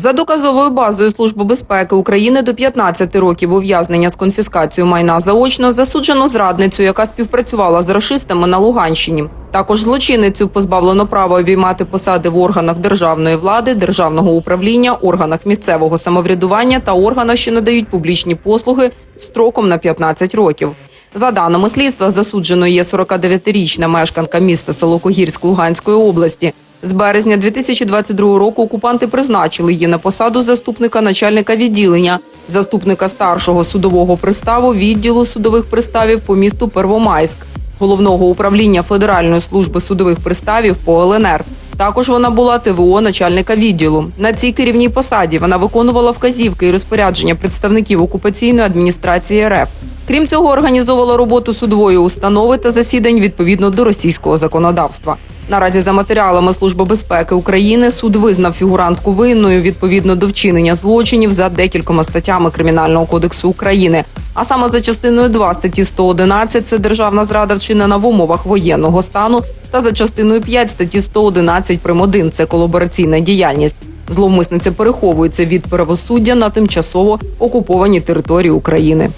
За доказовою базою Служби безпеки України до 15 років ув'язнення з конфіскацією майна заочно засуджено зрадницю, яка співпрацювала з рашистами на Луганщині. Також злочинницю позбавлено права обіймати посади в органах державної влади, державного управління, органах місцевого самоврядування та органах, що надають публічні послуги строком на 15 років. За даними слідства, засудженою є 49-річна мешканка міста Солокогірськ Луганської області. З березня 2022 року окупанти призначили її на посаду заступника начальника відділення, заступника старшого судового приставу відділу судових приставів по місту Первомайськ, головного управління Федеральної служби судових приставів по ЛНР. Також вона була ТВО начальника відділу. На цій керівній посаді вона виконувала вказівки і розпорядження представників окупаційної адміністрації РФ. Крім цього, організовувала роботу судової установи та засідань відповідно до російського законодавства. Наразі за матеріалами Служби безпеки України суд визнав фігурантку винною відповідно до вчинення злочинів за декількома статтями Кримінального кодексу України. А саме за частиною 2 статті 111 – це державна зрада вчинена в умовах воєнного стану, та за частиною 5 статті 111 прим. 1 – це колабораційна діяльність. Зловмисниця переховується від правосуддя на тимчасово окупованій території України.